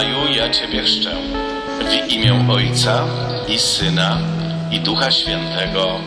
Maju, ja Ciebie chrzczę w imię Ojca i Syna i Ducha Świętego.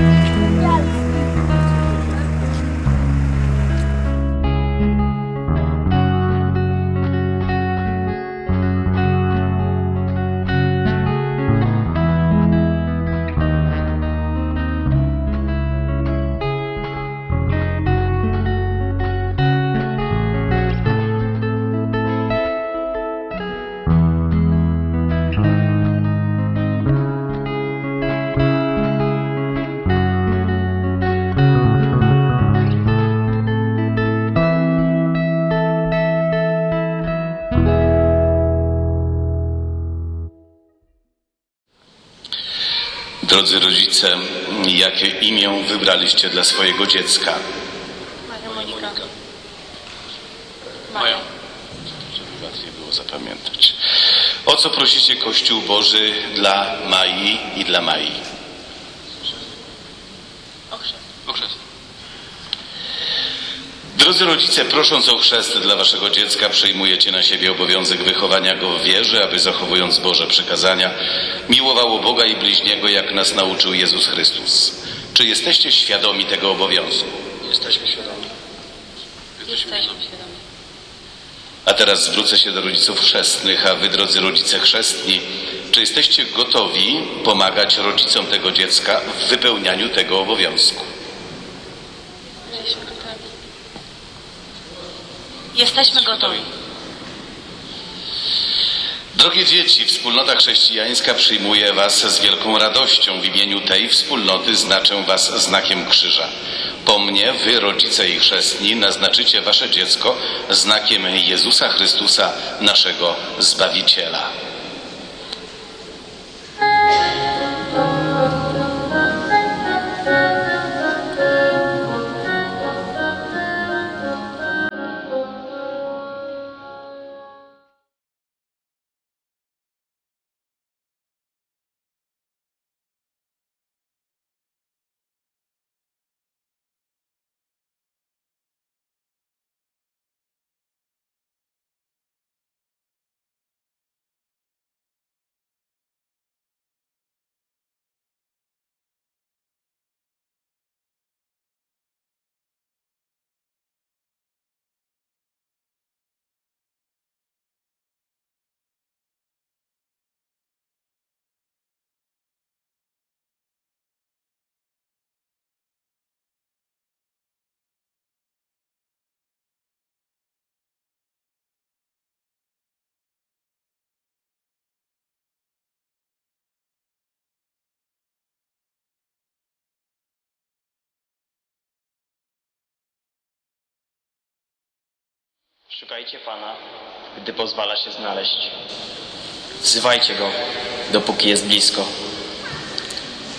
Amen. Drodzy rodzice, jakie imię wybraliście dla swojego dziecka? Maja Monika. Mają. Żeby łatwiej było zapamiętać. O co prosicie Kościół Boży dla Mai i dla Mai? O chrzest. Drodzy rodzice, prosząc o chrzest dla waszego dziecka, przyjmujecie na siebie obowiązek wychowania go w wierze, aby zachowując Boże przykazania, miłowało Boga i bliźniego, jak nas nauczył Jezus Chrystus. Czy jesteście świadomi tego obowiązku? Jesteśmy świadomi. Jesteśmy świadomi. A teraz zwrócę się do rodziców chrzestnych, a wy, drodzy rodzice chrzestni, czy jesteście gotowi pomagać rodzicom tego dziecka w wypełnianiu tego obowiązku? Jesteśmy gotowi. Jesteśmy gotowi. Drogie dzieci, wspólnota chrześcijańska przyjmuje Was z wielką radością. W imieniu tej wspólnoty znaczę Was znakiem krzyża. Po mnie, Wy, rodzice i chrzestni, naznaczycie Wasze dziecko znakiem Jezusa Chrystusa, naszego Zbawiciela. Szukajcie Pana, gdy pozwala się znaleźć. Wzywajcie Go, dopóki jest blisko.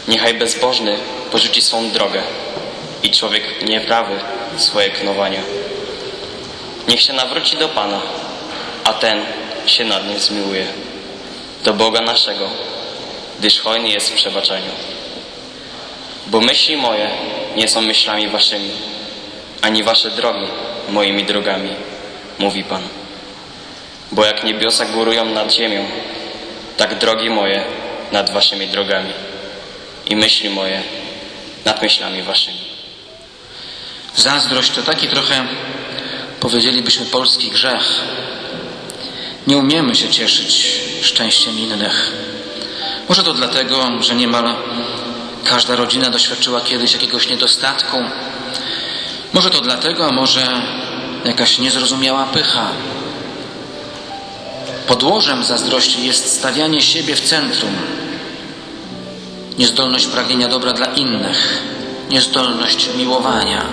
Niechaj bezbożny porzuci swą drogę i człowiek nieprawy swoje knowania. Niech się nawróci do Pana, a Ten się nad nim zmiłuje. Do Boga naszego, gdyż hojny jest w przebaczeniu. Bo myśli moje nie są myślami waszymi, ani wasze drogi moimi drogami, mówi Pan. Bo jak niebiosa górują nad ziemią, tak drogi moje nad waszymi drogami i myśli moje nad myślami waszymi. Zazdrość to taki trochę, powiedzielibyśmy, polski grzech. Nie umiemy się cieszyć szczęściem innych. Może to dlatego, że niemal każda rodzina doświadczyła kiedyś jakiegoś niedostatku. Może to dlatego, a może jakaś niezrozumiała pycha. Podłożem zazdrości jest stawianie siebie w centrum. Niezdolność pragnienia dobra dla innych, niezdolność miłowania.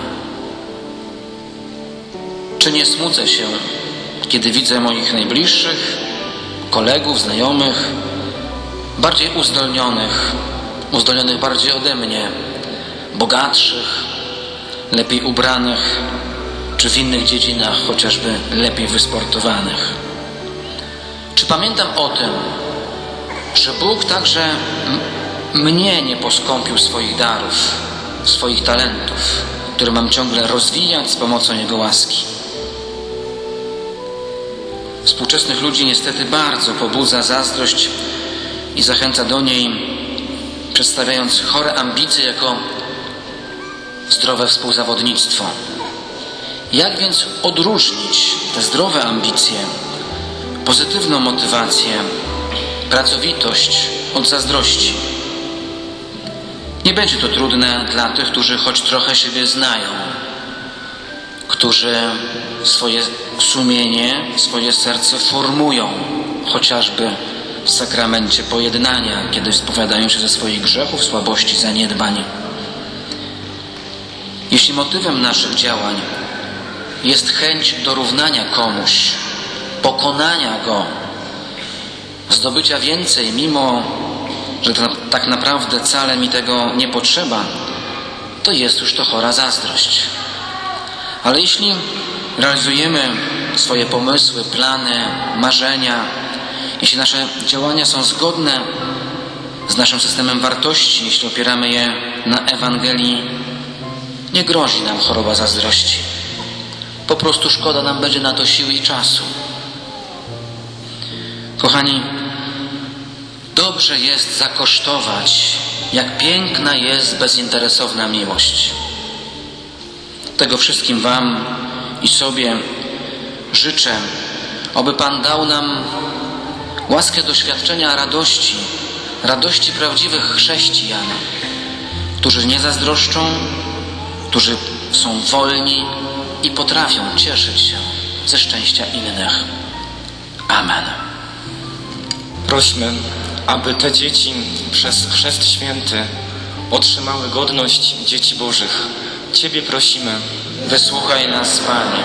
Czy nie smucę się, kiedy widzę moich najbliższych, kolegów, znajomych, bardziej uzdolnionych, uzdolnionych bardziej ode mnie, bogatszych, lepiej ubranych, czy w innych dziedzinach chociażby lepiej wysportowanych? Czy pamiętam o tym, że Bóg także mnie nie poskąpił swoich darów, swoich talentów, które mam ciągle rozwijać z pomocą Jego łaski? Współczesnych ludzi niestety bardzo pobudza zazdrość i zachęca do niej, przedstawiając chore ambicje jako zdrowe współzawodnictwo. Jak więc odróżnić te zdrowe ambicje, pozytywną motywację, pracowitość od zazdrości? Nie będzie to trudne dla tych, którzy choć trochę siebie znają, którzy swoje sumienie, swoje serce formują, chociażby w sakramencie pojednania, kiedy spowiadają się ze swoich grzechów, słabości, zaniedbań. Jeśli motywem naszych działań jest chęć dorównania komuś, pokonania go, zdobycia więcej, mimo że tak naprawdę wcale mi tego nie potrzeba, to jest już to chora zazdrość. Ale jeśli realizujemy swoje pomysły, plany, marzenia, jeśli nasze działania są zgodne z naszym systemem wartości, jeśli opieramy je na Ewangelii, nie grozi nam choroba zazdrości. Po prostu szkoda nam będzie na to siły i czasu. Kochani, dobrze jest zakosztować, jak piękna jest bezinteresowna miłość. Tego wszystkim Wam i sobie życzę, aby Pan dał nam łaskę doświadczenia radości, radości prawdziwych chrześcijan, którzy nie zazdroszczą, którzy są wolni i potrafią cieszyć się ze szczęścia innych. Amen. Prośmy, aby te dzieci przez Chrzest Święty otrzymały godność dzieci Bożych. Ciebie prosimy, Wysłuchaj nas, Panie.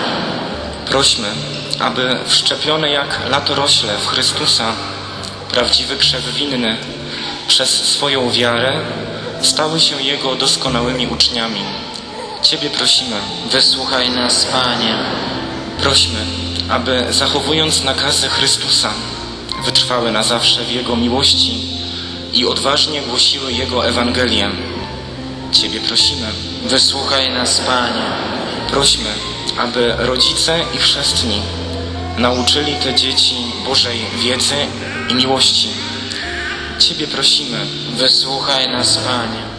prośmy, aby wszczepione jak latorośle w Chrystusa prawdziwy krzew winny przez swoją wiarę stały się Jego doskonałymi uczniami. Ciebie prosimy, Wysłuchaj nas, Panie. prośmy, aby zachowując nakazy Chrystusa wytrwały na zawsze w Jego miłości i odważnie głosiły Jego Ewangelię. Ciebie prosimy, Wysłuchaj nas, Panie. Prośmy, aby rodzice i chrzestni nauczyli te dzieci Bożej wiedzy i miłości. Ciebie prosimy, Wysłuchaj nas, Panie.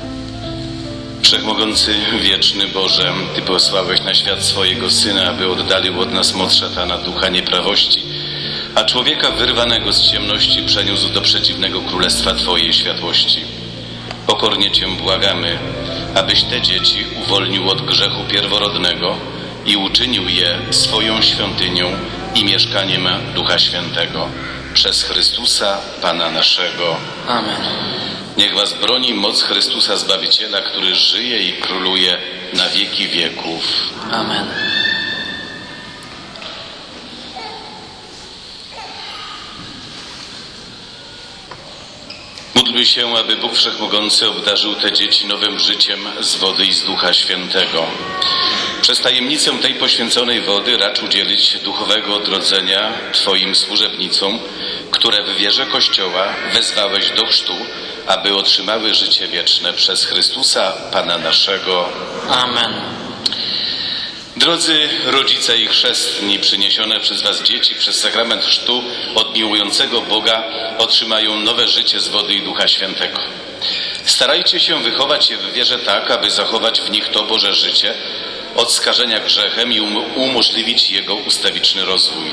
Wszechmogący, wieczny Boże, Ty posłałeś na świat swojego Syna, aby oddalił od nas moc szatana, ducha nieprawości, a człowieka wyrwanego z ciemności przeniósł do przeciwnego królestwa Twojej światłości. Pokornie Cię błagamy, abyś te dzieci uwolnił od grzechu pierworodnego i uczynił je swoją świątynią i mieszkaniem Ducha Świętego. Przez Chrystusa, Pana naszego. Amen. Niech was broni moc Chrystusa Zbawiciela, który żyje i króluje na wieki wieków. Amen. Módlmy się, aby Bóg Wszechmogący obdarzył te dzieci nowym życiem z wody i z Ducha Świętego. Przez tajemnicę tej poświęconej wody racz udzielić duchowego odrodzenia Twoim służebnicom, które w wierze Kościoła wezwałeś do chrztu aby otrzymały życie wieczne przez Chrystusa, Pana naszego. Amen. Drodzy rodzice i chrzestni, przyniesione przez Was dzieci przez sakrament chrztu od miłującego Boga otrzymają nowe życie z wody i Ducha Świętego. Starajcie się wychować je w wierze tak, aby zachować w nich to Boże życie od skażenia grzechem i um- umożliwić jego ustawiczny rozwój.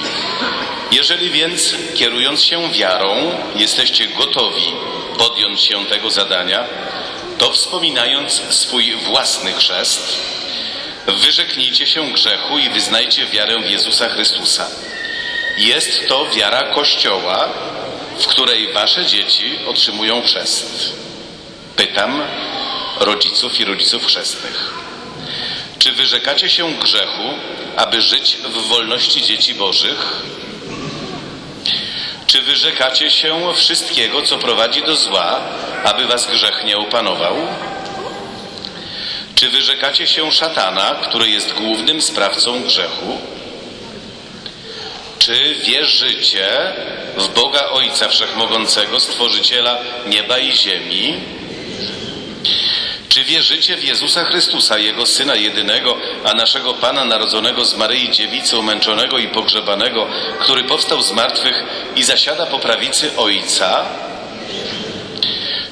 Jeżeli więc, kierując się wiarą, jesteście gotowi podjąć się tego zadania, to wspominając swój własny chrzest, Wyrzeknijcie się grzechu i wyznajcie wiarę w Jezusa Chrystusa. Jest to wiara Kościoła, w której wasze dzieci otrzymują chrzest. Pytam rodziców i rodziców chrzestnych. Czy wyrzekacie się grzechu, aby żyć w wolności dzieci Bożych? Czy wyrzekacie się wszystkiego, co prowadzi do zła, aby was grzech nie opanował? Czy wyrzekacie się szatana, który jest głównym sprawcą grzechu? Czy wierzycie w Boga Ojca Wszechmogącego, Stworzyciela nieba i ziemi? Czy wierzycie w Jezusa Chrystusa, Jego Syna jedynego, a naszego Pana narodzonego z Maryi Dziewicy, umęczonego i pogrzebanego, który powstał z martwych i zasiada po prawicy Ojca?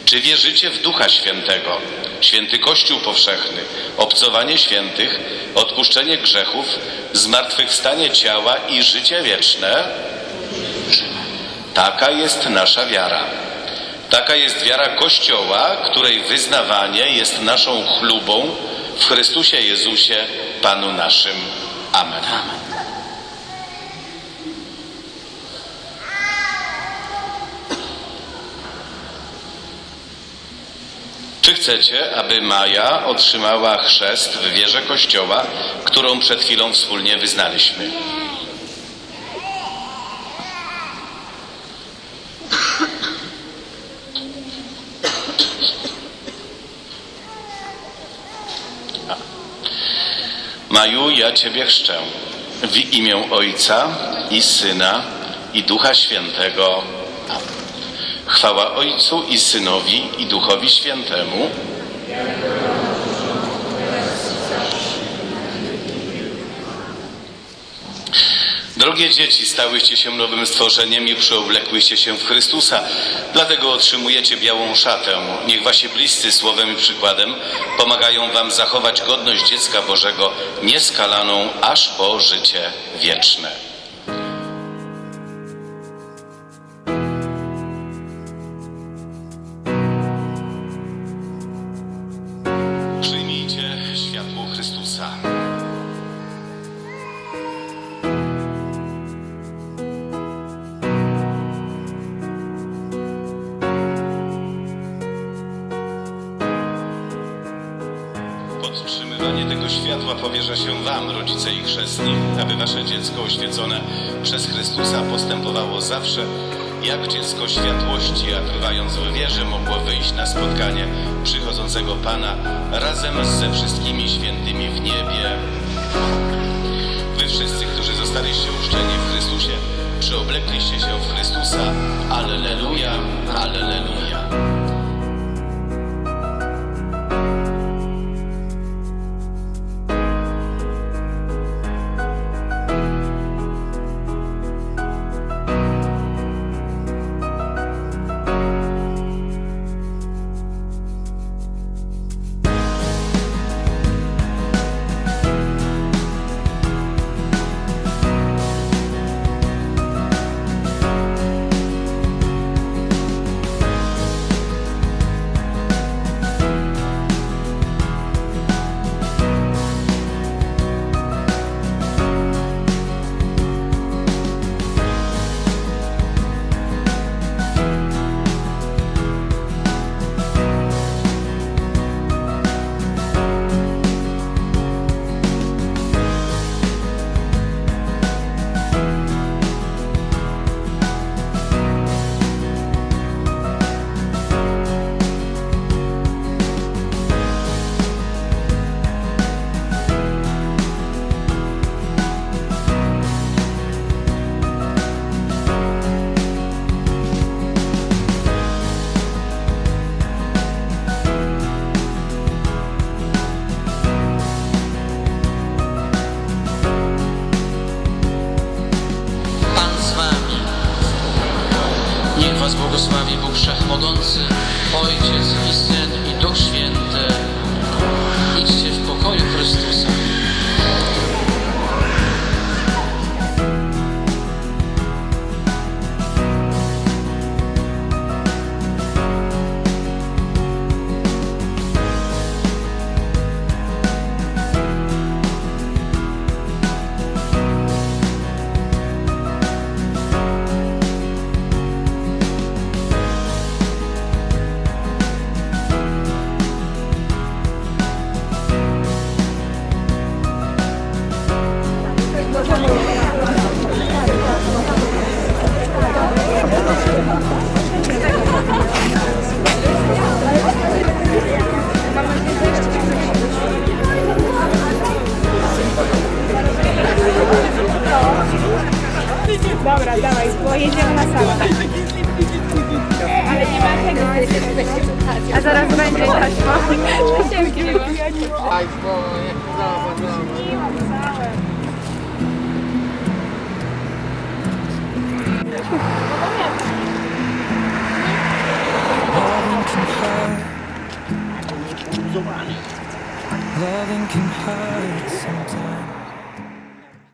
Czy wierzycie w Ducha Świętego, święty Kościół powszechny, obcowanie świętych, odpuszczenie grzechów, zmartwychwstanie ciała i życie wieczne? Taka jest nasza wiara. Taka jest wiara Kościoła, której wyznawanie jest naszą chlubą w Chrystusie Jezusie, Panu naszym. Amen. Czy chcecie, aby Maja otrzymała chrzest w wierze Kościoła, którą przed chwilą wspólnie wyznaliśmy? Maju, ja Ciebie chrzczę w imię Ojca i Syna i Ducha Świętego. Chwała Ojcu i Synowi i Duchowi Świętemu. Drogie dzieci, stałyście się nowym stworzeniem i przeoblekłyście się w Chrystusa, dlatego otrzymujecie białą szatę. Niech wasi bliscy słowem i przykładem pomagają wam zachować godność dziecka Bożego nieskalaną aż po życie wieczne. Podtrzymywanie tego światła powierza się Wam, rodzice i chrzestni, aby Wasze dziecko oświecone przez Chrystusa postępowało zawsze jak dziecko światłości, a trwając w wierze mogło wyjść na spotkanie przychodzącego Pana razem ze wszystkimi świętymi w niebie. Wy wszyscy, którzy zostaliście uszczeni w Chrystusie, przyoblekliście się w Chrystusa. Alleluja, alleluja. Jedziemy na salę. Ale nie ma tego. A Loving can hurt sometimes.